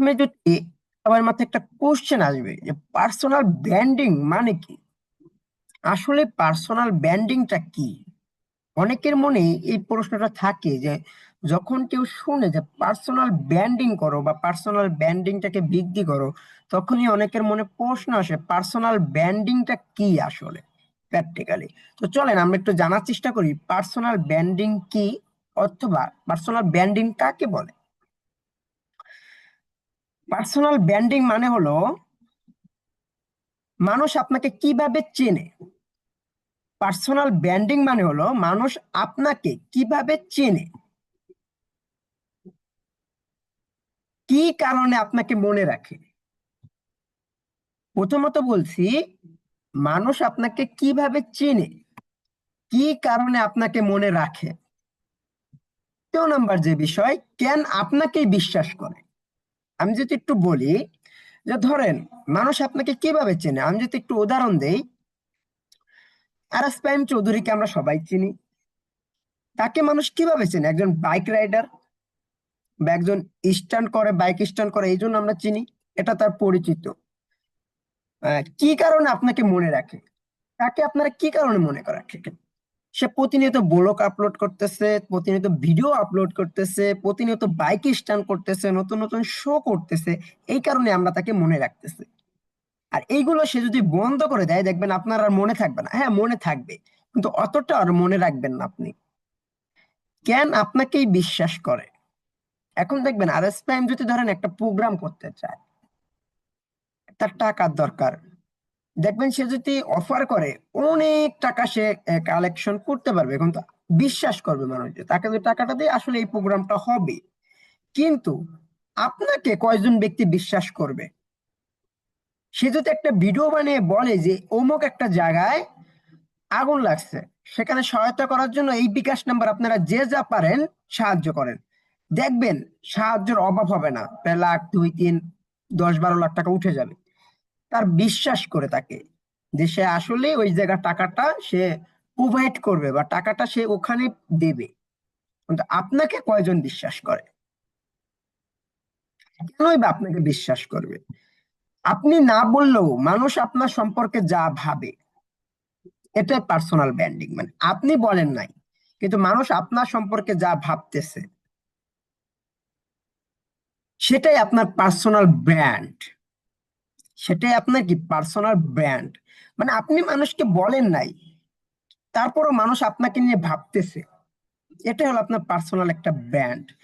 তুমি যদি আমার মাথায় একটা কোশ্চেন আসবে যে পার্সোনাল ব্র্যান্ডিং মানে কি? আসলে পার্সোনাল ব্র্যান্ডিংটা কি? অনেকের মনে এই প্রশ্নটা থাকে যে যখন কেউ শুনে যে পার্সোনাল ব্র্যান্ডিং করো বা পার্সোনাল ব্র্যান্ডিংটাকে বৃদ্ধি করো, তখনই অনেকের মনে প্রশ্ন আসে পার্সোনাল ব্র্যান্ডিংটা কি আসলে? প্র্যাকটিক্যালি তো চলেন আমরা একটু জানার চেষ্টা করি পার্সোনাল ব্র্যান্ডিং কি? অথবা পার্সোনাল ব্র্যান্ডিং কাকে বলে? পার্সোনাল ব্র্যান্ডিং মানে হলো মানুষ আপনাকে কীভাবে চেনে? পার্সোনাল ব্র্যান্ডিং মানে হলো মানুষ আপনাকে কীভাবে চেনে? কি কারণে আপনাকে মনে রাখে? প্রথমত বলছি, মানুষ আপনাকে কীভাবে চেনে? কি কারণে আপনাকে মনে রাখে? দ্বিতীয় নাম্বার যে বিষয়, কেন আপনাকেই বিশ্বাস করে? আমি যদি একটু বলি যে ধরেন, মানুষ আপনাকে কীভাবে চেনে? আমি যদি একটু উদাহরণ দেই আরাস চৌধুরীকে আমরা সবাই চিনি। তাকে মানুষ কীভাবে চেনে? একজন বাইক রাইডার বা একজন স্ট্যান্ড করে, বাইক স্ট্যান্ড করে, এই জন্য আমরা চিনি। এটা তার পরিচিত। কি কারণে আপনাকে মনে রাখে? তাকে আপনারা কি কারণে মনে রাখেন সে প্রতিনিয়ত ব্লগ আপলোড করতেছে, প্রতিনিয়ত ভিডিও আপলোড করতেছে, প্রতিনিয়ত বাইক স্ট্যান্ড করতেছে, নতুন নতুন শো করতেছে, এই কারণে আমরা তাকে মনে রাখতেছি। আর এইগুলো সে যদি বন্ধ করে দেয়, দেখবেন আপনার আর মনে থাকবে না। হ্যাঁ মনে থাকবে, কিন্তু অতটা আর মনে রাখবেন না আপনি। কেন আপনাকেই বিশ্বাস করে? এখন দেখবেন আর এস যদি ধরেন একটা প্রোগ্রাম করতে চায়, তার টাকার দরকার। দেখবেন সে যদি অফার করে, অনেক টাকা সে কালেকশন করতে পারবে। কিন্তু বিশ্বাস করবে মানুষ তাকে যদি টাকাটা দিয়ে আসলে এই প্রোগ্রামটা হবে। কিন্তু আপনাকে কয়জন ব্যক্তি বিশ্বাস করবে? সে যদি একটা ভিডিও বানিয়ে বলে যে অমুক একটা জায়গায় আগুন লাগছে, সেখানে সহায়তা করার জন্য এই বিকাশ নাম্বার আপনারা যে যা পারেন সাহায্য করেন। দেখবেন সাহায্যের অভাব হবে না। প্রায় লাখ, দুই, তিন, দশ, বারো লাখ টাকা উঠে যাবে। তার বিশ্বাস করে থাকে যে সে আসলে ওই জায়গা টাকাটা সে প্রোভাইড করবে বা টাকাটা সে ওখানে দেবে। কিন্তু আপনাকে কয়জন বিশ্বাস করে? কেনই বা আপনাকে বিশ্বাস করবে? আপনি না বললেও মানুষ আপনার সম্পর্কে যা ভাবে, এটাই পার্সোনাল ব্র্যান্ডিং মানে আপনি বলেন নাই, কিন্তু মানুষ আপনার সম্পর্কে যা ভাবতেছে, সেটাই আপনার পার্সোনাল ব্র্যান্ড সেটাই আপনার কি পার্সোনাল ব্র্যান্ড মানে আপনি মানুষকে বলেন নাই, তারপরও মানুষ আপনাকে নিয়ে ভাবতেছে। এটাই হলো আপনার পার্সোনাল একটা ব্র্যান্ড